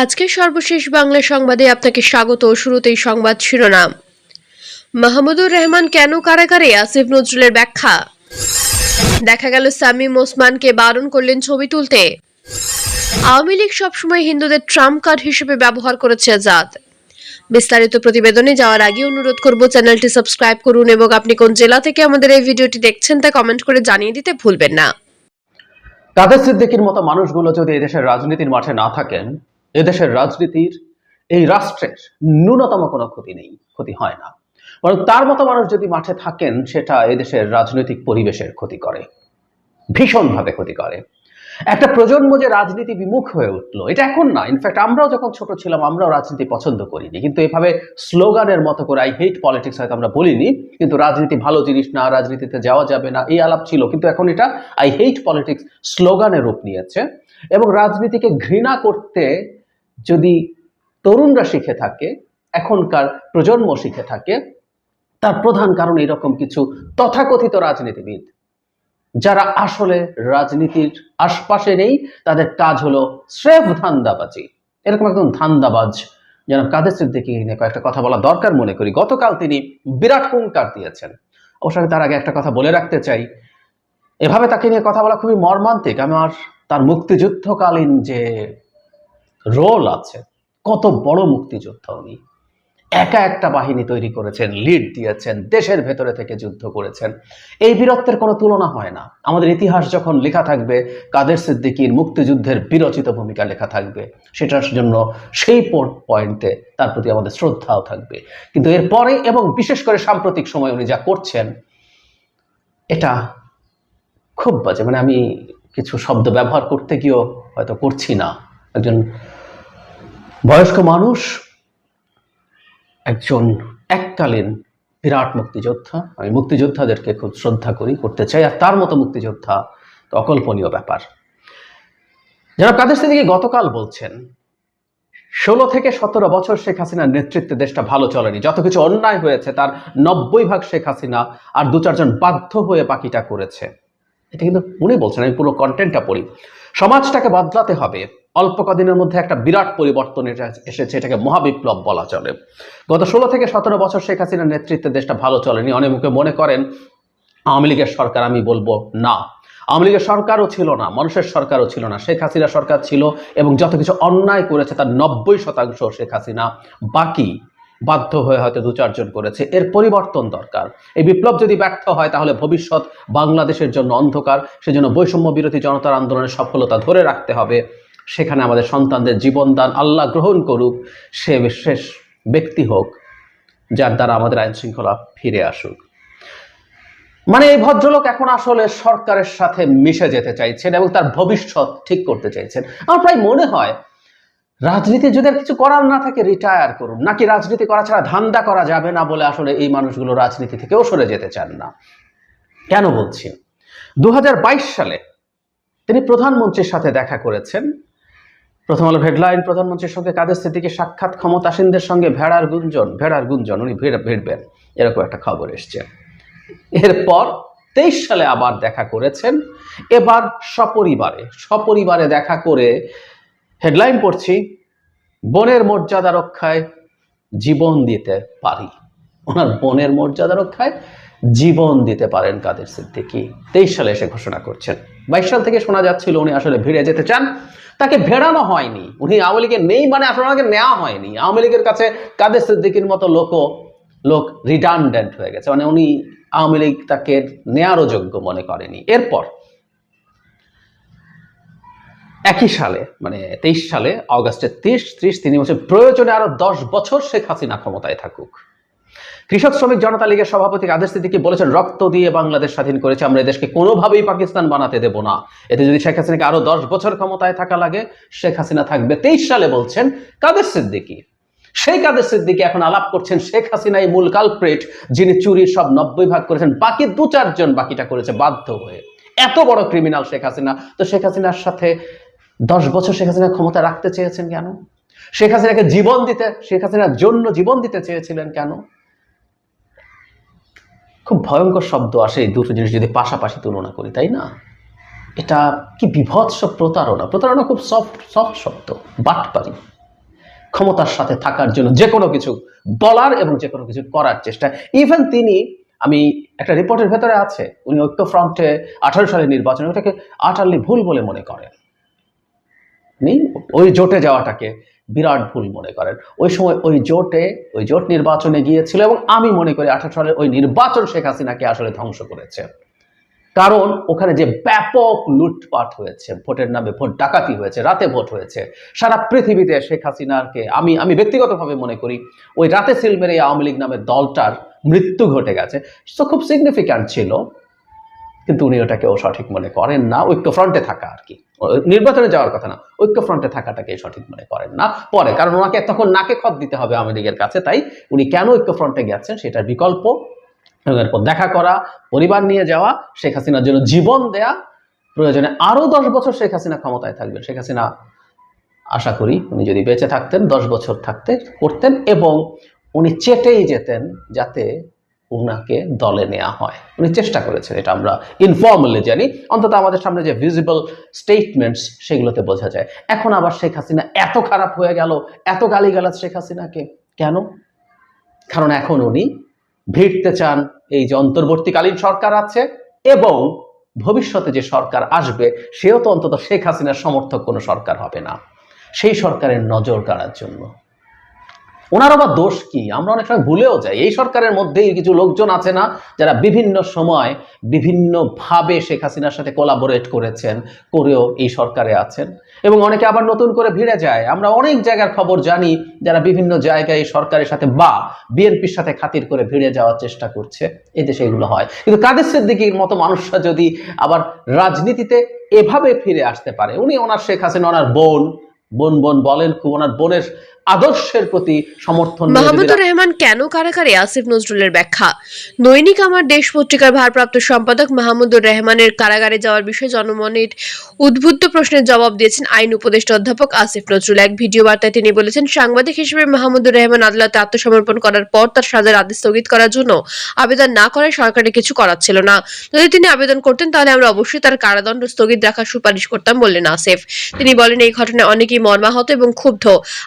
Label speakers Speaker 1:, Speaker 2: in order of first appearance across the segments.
Speaker 1: আজকের সর্বশেষ বাংলা সংবাদে আপনাকে স্বাগত। শুরুতেই সংবাদ শিরোনাম। মাহমুদুর রহমান কেন কারাগারে? আসিফ নজরুলের ব্যাখ্যা। দেখা গেল, সামিম ওসমানকে বারণ করলেন ছবি তুলতে। আওয়ামী লীগ সবসময় হিন্দুদের ট্রাম্প কার্ড হিসেবে ব্যবহার করেছে জাত বিস্তারিত প্রতিবেদনে যাওয়ার আগে অনুরোধ করব, চ্যানেলটি সাবস্ক্রাইব করুন এবং আপনি কোন জেলা থেকে আমাদের এই ভিডিওটি দেখছেন তা কমেন্ট করে জানিয়ে দিতে ভুলবেন না।
Speaker 2: কাদের সিদ্দিকির মতো মানুষগুলো যদি এদেশের রাজনীতির মাঠে না থাকেন এদেশের রাজনীতির এই রাষ্ট্রের ন্যূনতম কোনো ক্ষতি নেই, ক্ষতি হয় না। বরং তার মতো মানুষ যদি মাঠে থাকেন, সেটা এদেশের রাজনৈতিক পরিবেশের ক্ষতি করে, ভীষণভাবে ক্ষতি করে। একটা প্রজন্ম যে রাজনীতি বিমুখ হয়ে উঠল, এটা এখন না। ইনফ্যাক্ট আমরাও যখন ছোট ছিলাম, আমরাও রাজনীতি পছন্দ করিনি। কিন্তু এভাবে স্লোগানের মতো করে আই হেট পলিটিক্স হয়তো আমরা বলিনি, কিন্তু রাজনীতি ভালো জিনিস না, রাজনীতিতে যাওয়া যাবে না, এই আলাপ ছিল। কিন্তু এখন এটা আই হেট পলিটিক্স স্লোগানের রূপ নিয়েছে। এবং রাজনীতিকে ঘৃণা করতে যদি তরুণরা শিখে থাকে, এখনকার প্রজন্ম শিখে থাকে, তার প্রধান কারণ এরকম কিছু তথাকথিত রাজনীতিবিদ। যারা আসলে রাজনীতির আশপাশে নেই, তাদের কাজ হলো স্রেফ ধান্দাবাজি। এরকম একদম ধান্দাবাজ যেন কাদের সিদ্দিকি নিয়ে কয়েকটা কথা বলা দরকার মনে করি। গতকাল তিনি বিরাট হুঙ্কার দিয়েছেন। অবশ্য আমি তার আগে একটা কথা বলে রাখতে চাই। এভাবে তাকে নিয়ে কথা বলা খুবই মর্মান্তিক। আমার তার মুক্তিযুদ্ধকালীন যে রোল আছে। কত বড় মুক্তিযোদ্ধা উনি। একা একটা বাহিনী তৈরি করেছেন, লিড দিয়েছেন, দেশের ভেতরে থেকে যুদ্ধ করেছেন। এই বীরত্বের কোনো তুলনা হয় না। আমাদের ইতিহাস যখন লেখা থাকবে, কাদের সিদ্দিকীর মুক্তিযুদ্ধের বিরচিত ভূমিকা লেখা থাকবে, সেটার জন্য সেই পয়েন্টে তার প্রতি আমাদের শ্রদ্ধাও থাকবে। কিন্তু এরপরে এবং বিশেষ করে সাম্প্রতিক সময় উনি যা করছেন, এটা খুব বাজে। মানে আমি কিছু শব্দ ব্যবহার করতে গিয়েও হয়তো করছি না। একজন বয়স্ক মানুষ, একজন এককালীন বিরাট মুক্তিযোদ্ধা। আমি মুক্তিযোদ্ধাদেরকে খুব শ্রদ্ধা করি, করতে চাই, আর তার মতো মুক্তিযোদ্ধা তো অকল্পনীয় ব্যাপার। যারা কাদের সিদ্দিকি গতকাল বলছেন, ষোলো থেকে সতেরো বছর শেখ হাসিনার নেতৃত্বে দেশটা ভালো চলেনি। যত কিছু অন্যায় হয়েছে, তার নব্বই ভাগ শেখ হাসিনা আর দু চারজন বাধ্য হয়ে বাকিটা করেছে। এটা কিন্তু উনি বলছেন, আমি পুরো কন্টেন্টটা পড়ি। সমাজটাকে বদলাতে হবে। অল্প কদিনের মধ্যে একটা বিরাট পরিবর্তন এসেছে, এটাকে মহাবিপ্লব বলা চলে। গত ষোলো থেকে সতেরো বছর শেখ হাসিনার নেতৃত্বে দেশটা ভালো চলেনি। অনেক মুখে মনে করেন, আওয়ামী লীগের সরকার আমি বলব না। আওয়ামী লীগের সরকারও ছিল না, মানুষের সরকারও ছিল না। শেখ হাসিনা সরকার ছিল এবং যত কিছু অন্যায় করেছে তার নব্বই শতাংশ শেখ হাসিনা বাকি, বাধ্য হয়ে হয়তো দু চারজন করেছে। এর পরিবর্তন দরকার। এই বিপ্লব যদি ব্যর্থ হয়, তাহলে ভবিষ্যৎ বাংলাদেশের জন্য অন্ধকার। সেজন্য বৈষম্য বিরোধী জনতার আন্দোলনের সফলতা ধরে রাখতে হবে। সেখানে আমাদের সন্তানদের জীবনদান আল্লাহ গ্রহণ করুক, সে বিশেষ ব্যক্তি হোক, যার দ্বারা আমাদের আইন শৃঙ্খলা ফিরে আসুক। মানে এই ভদ্রলোক এখন আসলে সরকারের সাথে মিশে যেতে চাইছেন এবং তার ভবিষ্যৎ ঠিক করতে চাইছেন। আমার প্রায় মনে হয়, রাজনীতি যদি আর কিছু করার না থাকে রিটায়ার করুন। নাকি রাজনীতি করা ছাড়া ধান্দা করা যাবে না বলে আসলে এই মানুষগুলো রাজনীতি থেকেও সরে যেতে চান না? কেন বলছি? দু হাজার বাইশ সালে তিনি প্রধানমন্ত্রীর সাথে দেখা করেছেন। প্রথম আলো হেডলাইন, প্রধানমন্ত্রীর সঙ্গে কাদের স্থিতিকে সাক্ষাৎ? ক্ষমতাসীনদের সঙ্গে ভেড়ার গুঞ্জন ভেড়ার গুঞ্জন, উনি ভিড় ভিড়বেন। এরকম একটা খবর এসছে। এরপর তেইশ সালে আবার দেখা করেছেন। এবার সপরিবারে সপরিবারে দেখা করে হেডলাইন পড়ছি, বনের মর্যাদা রক্ষায় জীবন দিতে পারি। ওনার বনের মর্যাদা রক্ষায় জীবন দিতে পারেন কাদের সিদ্দিকি। তেইশ সালে এসে ঘোষণা করছেন। বাইশ সাল থেকে শোনা যাচ্ছিল উনি আসলে ভিড়ে যেতে চান। তাকে ভেড়ানো হয়নি। উনি আওয়ামী লীগে নেই মানে আসলে ওনাকে নেওয়া হয়নি। আওয়ামী লীগের কাছে কাদের সিদ্দিকির মতো লোকও, লোক রিডান্ডেন্ট হয়ে গেছে। মানে উনি আওয়ামী লীগ তাকে নেয়ারও যোগ্য মনে করেনি। এরপর, একই সালে মানে তেইশ সালে, অগাস্টের তেইশ ত্রিশ তিনি বলছেন প্রয়োজনে আরও দশ বছর শেখ হাসিনা ক্ষমতায় থাকুক। কৃষক শ্রমিক জনতা লীগের সভাপতি কাদের সিদ্দিকি বলেছেন? রক্ত দিয়ে বাংলাদেশ স্বাধীন করেছে, আমরা দেশকে কোনোভাবেই পাকিস্তান বানাতে দেব না। এতে যদি শেখ হাসিনাকে আরও দশ বছর ক্ষমতায় থাকা লাগে, শেখ হাসিনা থাকবে। তেইশ সালে বলছেন, কাদের সিদ্দিকি? সেই কাদের সিদ্দিকি এখন আলাপ করছেন, শেখ হাসিনাই মূল কালপ্রেট যিনি চুরির সব নব্বই ভাগ করেছেন, বাকি দু চারজন বাকিটা করেছে, বাধ্য হয়ে। এত বড় ক্রিমিনাল শেখ হাসিনা। তো শেখ হাসিনার সাথে দশ বছর শেখ হাসিনা ক্ষমতা রাখতে চেয়েছেন কেন? শেখ হাসিনাকে জীবন দিতে, শেখ হাসিনার জন্য জীবন দিতে চেয়েছিলেন কেন? খুব ভয়ঙ্কর শব্দ আসে দুটো জিনিস যদি পাশাপাশি তুলনা করি, তাই না? এটা কি বিভৎস প্রতারণা? প্রতারণা খুব সফট সফট শব্দ, বাটপারি। ক্ষমতার সাথে থাকার জন্য যে কোনো কিছু বলার এবং যে কোনো কিছু করার চেষ্টা। ইভেন তিনি, আমি একটা রিপোর্টের ভেতরে আছে, উনি ঐক্য ফ্রন্টে আঠারো সালের নির্বাচনে ওটাকে আটারলি ভুল বলে মনে করেন। ওই জোটে যাওয়াটাকে বিরাট ভুল মনে করেন। ওই সময় ওই জোটে, ওই জোট নির্বাচনে গিয়েছিল এবং আমি মনে করি আঠারো সালের ওই নির্বাচন শেখ হাসিনাকে আসলে ধ্বংস করেছে। কারণ ওখানে যে ব্যাপক লুটপাট হয়েছে, ভোটের নামে ভোট ডাকাতি হয়েছে, রাতে ভোট হয়েছে, সারা পৃথিবীতে শেখ হাসিনাকে আমি আমি ব্যক্তিগতভাবে মনে করি ওই রাতে সিল এই আওয়ামী লীগ নামের দলটার মৃত্যু ঘটে গেছে। তো খুব সিগনিফিক্যান্ট ছিল, কিন্তু উনি ওটাকেও সঠিক মনে করেন না ঐক্যফ্রন্টে থাকা আর কি। নির্বাচনে যাওয়ার কথা না, ঐক্যফ্রন্টে থাকাটাকে সঠিক মনে করেন না। পরে, কারণ ওনাকে তখন নাকে খত দিতে হবে আওয়ামী লীগের কাছে, তাই উনি কেন ঐক্যফ্রন্টে গেছেন সেটার বিকল্প। এরপর দেখা করা, পরিবার নিয়ে যাওয়া, শেখ হাসিনার জন্য জীবন দেয়া, প্রয়োজনে আরও দশ বছর শেখ হাসিনা ক্ষমতায় থাকবেন। শেখ হাসিনা, আশা করি উনি যদি বেঁচে থাকতেন, দশ বছর থাকতে, করতেন, এবং উনি চেটেই যেতেন যাতে উনাকে দলে নেওয়া হয়। উনি চেষ্টা করেছেন এটা আমরা ইনফর্মালি জানি। অন্তত আমাদের সামনে যে ভিজিবল স্টেটমেন্টস সেগুলোতে বোঝা যায়। এখন আবার শেখ হাসিনা এত খারাপ হয়ে গেল, এত গালিগালাজ শেখ হাসিনাকে। কেন? কারণ এখন উনি ভিড়তে চান এই যে অন্তর্বর্তীকালীন সরকার আছে এবং ভবিষ্যতে যে সরকার আসবে, সেও তো অন্তত শেখ হাসিনার সমর্থক কোনো সরকার হবে না। সেই সরকারের নজর কাড়ার জন্য। ওনার আবার দোষ কি? আমরা অনেক সময় ভুলেও যাই। এই সরকারের মধ্যেই কিছু লোকজন আছে না, যারা বিভিন্ন সময় বিভিন্নভাবে শেখ হাসিনার সাথে কোলাবোরেট করেছেন, করেও এই সরকারে আছেন। এবং অনেকে আবার নতুন করে ভিড়ে যায়। আমরা অনেক জায়গার খবর জানি, যারা বিভিন্ন জায়গায় এই সরকারের সাথে বা বিএনপির সাথে খাতির করে ভিড়ে যাওয়ার চেষ্টা করছে। দেশে এগুলো হয়। কিন্তু কাদের সিদ্দিকির মতো মানুষরা যদি আবার রাজনীতিতে এভাবে ফিরে আসতে পারে? উনি ওনার শেখ হাসিনা, ওনার বোন। বোন বোন বলেন খুব ওনার বোনের আদর্শের প্রতি সমর্থন
Speaker 1: মাহমুদুর রহমান কেন কারাগারে আসিফ নজরুলের ব্যাখ্যা? দৈনিক আমার দেশ পত্রিকার ভারপ্রাপ্ত সম্পাদক মাহমুদুর রহমানের কারাগারে যাওয়ার বিষয়ে জনমনের উদ্বুদ্ধ প্রশ্নের জবাব দিয়েছেন আইন উপদেষ্টা অধ্যাপক আসিফ নজরুল। এক ভিডিও বার্তায় তিনি বলেছেন সাংবাদিক হিসেবে মাহমুদুর রহমান আদালতে আত্মসমর্পণ করার পর তার সাজার আদেশ স্থগিত করার জন্য আবেদন না করায় সরকারের কিছু করার ছিল না। যদি তিনি আবেদন করতেন তাহলে আমরা অবশ্যই তার কারাদণ্ড স্থগিত রাখার সুপারিশ করতাম বললেন আসিফ। তিনি বলেন এই ঘটনায় অনেকেই মর্মাহত এবং ক্ষুব্ধ।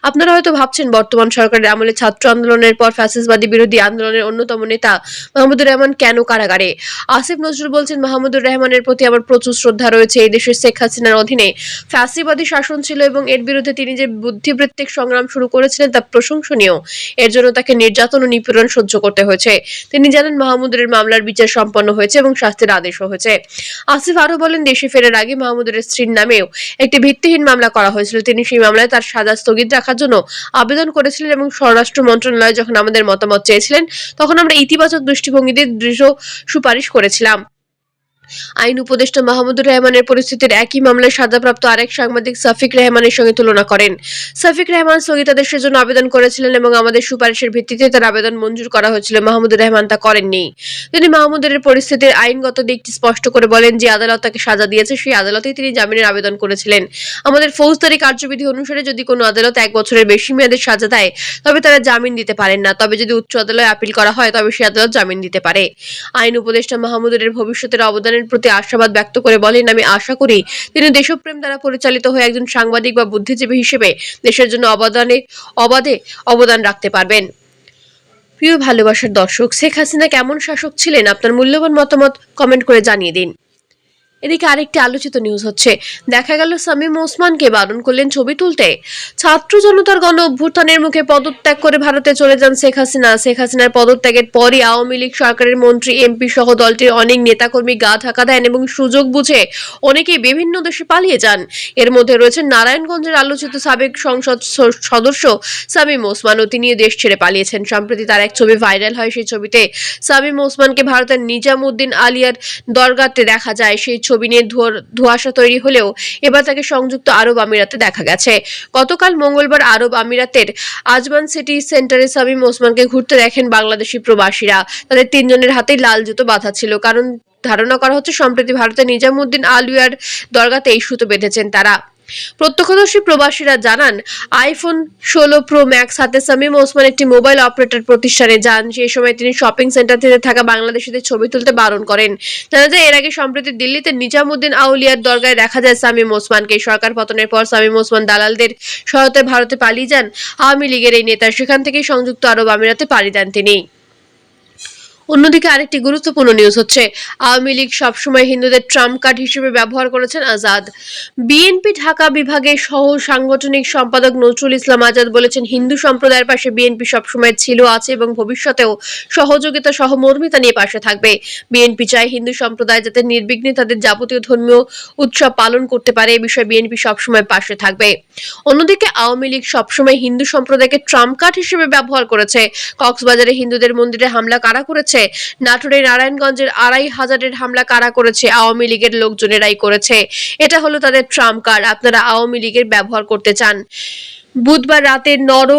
Speaker 1: আপনারা হয়তো ভাবছেন বর্তমান সরকারের আমলে ছাত্র আন্দোলনের পর ফ্যাসিসবাদী বিরোধী আন্দোলনের অন্যতম নেতা মাহমুদুর রহমান কেন কারাগারে? আসিফ নজরুল বলছেন, মাহমুদুর রহমানের প্রতি আমার প্রচুর শ্রদ্ধা রয়েছে এই দেশের শেখ হাসিনার অধীনে। ফ্যাসিবাদী শাসন ছিল এবং এর বিরুদ্ধে তিনি যে বুদ্ধিবৃত্তিক সংগ্রাম শুরু করেছিলেন তা প্রশংসনীয়। এর জন্য তাকে নির্যাতন ও নিপীড়ন সহ্য করতে হয়েছে। তিনি জানেন মাহমুদুরের মামলার বিচার সম্পন্ন হয়েছে এবং শাস্তির আদেশও হয়েছে। আসিফ আরও বলেন, দেশে ফেরার আগে মাহমুদুরের স্ত্রীর নামেও একটি ভিত্তিহীন মামলা করা হয়েছিল। তিনি সেই মামলায় তার সাজা স্থগিত রাখার জন্য আবেদন করেছিলেন এবং স্বরাষ্ট্র মন্ত্রণালয় যখন আমাদের মতামত চেয়েছিলেন, তখন আমরা ইতিবাচক দৃষ্টিভঙ্গি দিয়ে দৃঢ় সুপারিশ করেছিলাম। আইন উপদেষ্টা মাহমুদুর রহমানের পরিস্থিতির একই মামলায় সাজাপ্রাপ্ত আরেক সাংবাদিক সাফিক রহমানের সঙ্গে তুলনা করেন। সাফিক রহমান স্থগিতাদেশের জন্য আবেদন করেছিলেন এবং আমাদের সুপারিশের ভিত্তিতে তার আবেদন মঞ্জুর করা হয়েছিল। মাহমুদুর রহমান তা করেননি। তিনি মাহমুদুরের পরিস্থিতির আইনগত দিকটি স্পষ্ট করে বলেন যে আদালত তাকে সাজা দিয়েছে, সেই আদালতেই তিনি জামিনের আবেদন করেছিলেন। আমাদের ফৌজদারি কার্যবিধি অনুসারে যদি কোনো আদালত এক বছরের বেশি মেয়াদের সাজা দেয়, তবে তারা জামিন দিতে পারেন না। তবে যদি উচ্চ আদালতে আপিল করা হয়, তবে সেই আদালত জামিন দিতে পারে। আইন উপদেষ্টা মাহমুদুরের ভবিষ্যতের অবদানের প্রতি আশাবাদ ব্যক্ত করে বলেন, আমি আশা করি তিনি দেশপ্রেম দ্বারা পরিচালিত হয়ে একজন সাংবাদিক বা বুদ্ধিজীবী হিসেবে দেশের জন্য অবদানে, অবাধে অবদান রাখতে পারবেন। প্রিয় ভালোবাসার দর্শক, শেখ হাসিনা কেমন শাসক ছিলেন? আপনার মূল্যবান মতামত কমেন্ট করে জানিয়ে দিন। এদিকে আরেকটি আলোচিত নিউজ হচ্ছে। দেখা গেল, সামিম ওসমানকে বারণ করলেন ছবি তুলতে। ছাত্র জনতার গণ অভ্যুত্থানের মুখে পদত্যাগ করে ভারতে চলে যান শেখ হাসিনা। শেখ হাসিনার পদত্যাগের পরই আওয়ামী লীগ সরকারের মন্ত্রী এমপি সহ দলটির অনেক নেতাকর্মী গা ঢাকা দেন এবং সুযোগ বুঝে অনেকেই বিভিন্ন দেশে পালিয়ে যান। এর মধ্যে রয়েছেন নারায়ণগঞ্জের আলোচিত সাবেক সংসদ সদস্য সামিম ওসমানও তিনিও দেশ ছেড়ে পালিয়েছেন। সম্প্রতি তার এক ছবি ভাইরাল হয়। সেই ছবিতে সামিম ওসমানকে ভারতের নিজামুদ্দিন আলিয়ার দরগাতে দেখা যায়। সেই ছবি ধোয়া- ধোঁয়াশা তৈরি হলেও এবার তাকে সংযুক্ত আরব আমিরাতে দেখা গেছে। গতকাল মঙ্গলবার আরব আমিরাতের আজমান সিটি সেন্টারে সামিম ওসমানকে ঘুরতে দেখেন বাংলাদেশি প্রবাসীরা। তাদের তিনজনের হাতেই লাল জুতো বাঁধা ছিল। কারণ ধারণা করা হচ্ছে, সম্প্রতি ভারতের নিজামুদ্দিন আলিয়ার দরগাতে এই সুতো বেঁধেছেন তারা। প্রত্যক্ষদর্শী প্রবাসীরা জানান আইফোন ষোলো প্রো ম্যাক্স হাতে সামিম ওসমান একটি মোবাইল অপারেটর প্রতিষ্ঠানে যান। সেই সময় তিনি শপিং সেন্টারটিতে থাকা বাংলাদেশিদের ছবি তুলতে বারণ করেন। জানা যায়, এর আগে সম্প্রতি দিল্লিতে নিজামুদ্দিন আউলিয়ার দরগায় দেখা যায় সামিম ওসমানকে। সরকার পতনের পর সামিম ওসমান দালালদের সহায়তায় ভারতে পালিয়ে যান। আওয়ামী লীগের এই নেতা, সেখান থেকেই সংযুক্ত আরব আমিরাতে পাড়ি দেন তিনি। অন্যদিকে আরেকটি গুরুত্বপূর্ণ নিউজ হচ্ছে, আওয়ামী লীগ সবসময় হিন্দুদের ট্রাম্প কার্ড হিসেবে ব্যবহার করেছেন আজাদ। বিএনপি ঢাকা বিভাগের সহ সাংগঠনিক সম্পাদক নজরুল ইসলাম আজাদ বলেছেন, হিন্দু সম্প্রদায়ের পাশে বিএনপি সবসময় ছিল, আছে এবং ভবিষ্যতেও সহযোগিতা সহমর্মিতা নিয়ে পাশে থাকবে। বিএনপি চায় হিন্দু সম্প্রদায় যাতে নির্বিঘ্নে তাদের যাবতীয় ধর্মীয় উৎসব পালন করতে পারে, এ বিষয়ে বিএনপি সবসময় পাশে থাকবে। অন্যদিকে আওয়ামী লীগ সবসময় হিন্দু সম্প্রদায়কে ট্রাম্প কার্ড হিসেবে ব্যবহার করেছে। কক্সবাজারে হিন্দুদের মন্দিরে হামলা কারা করেছে? নাটোরের নারায়ণগঞ্জের আড়াই হাজারের হামলা কারা করেছে, আওয়ামী লীগের লোকজনেরাই করেছে। এটা হলো তাদের ট্রাম্প কার্ড। আপনারা আওয়ামী লীগের ব্যবহার করতে চান। বুধবার রাতে নর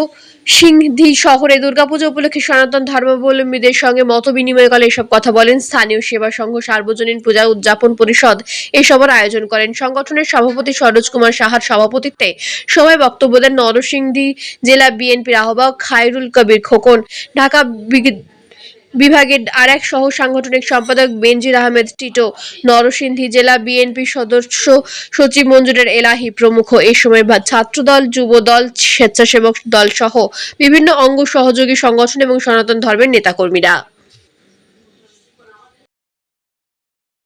Speaker 1: সিংধি শহরে দুর্গাপূজা উপলক্ষে সনাতন ধর্মাবলম্বীদের সঙ্গে মত বিনিময়কালে এসব কথা বলেন স্থানীয় সেবা সংঘ সার্বজনীন পূজা উদযাপন পরিষদ। এসবের আয়োজন করেন সংগঠনের সভাপতি সরোজ কুমার সাহার সভাপতিত্বে। সভায় বক্তব্য দেন নরসিংদী জেলা বিএনপির আহ্বায়ক খায়রুল কবির খোকন। ঢাকা বিভাগের আর এক সহ সাংগঠনিক সম্পাদক বেনজির আহমেদ টিটো নরসিংদী জেলা বিএনপি সদস্য সচিব মঞ্জুরের এলাহি প্রমুখ। এ সময় ছাত্রদল ছাত্রদল, যুবদল, স্বেচ্ছাসেবক দল সহ বিভিন্ন অঙ্গ সহযোগী সংগঠন এবং সনাতন ধর্মের নেতাকর্মীরা।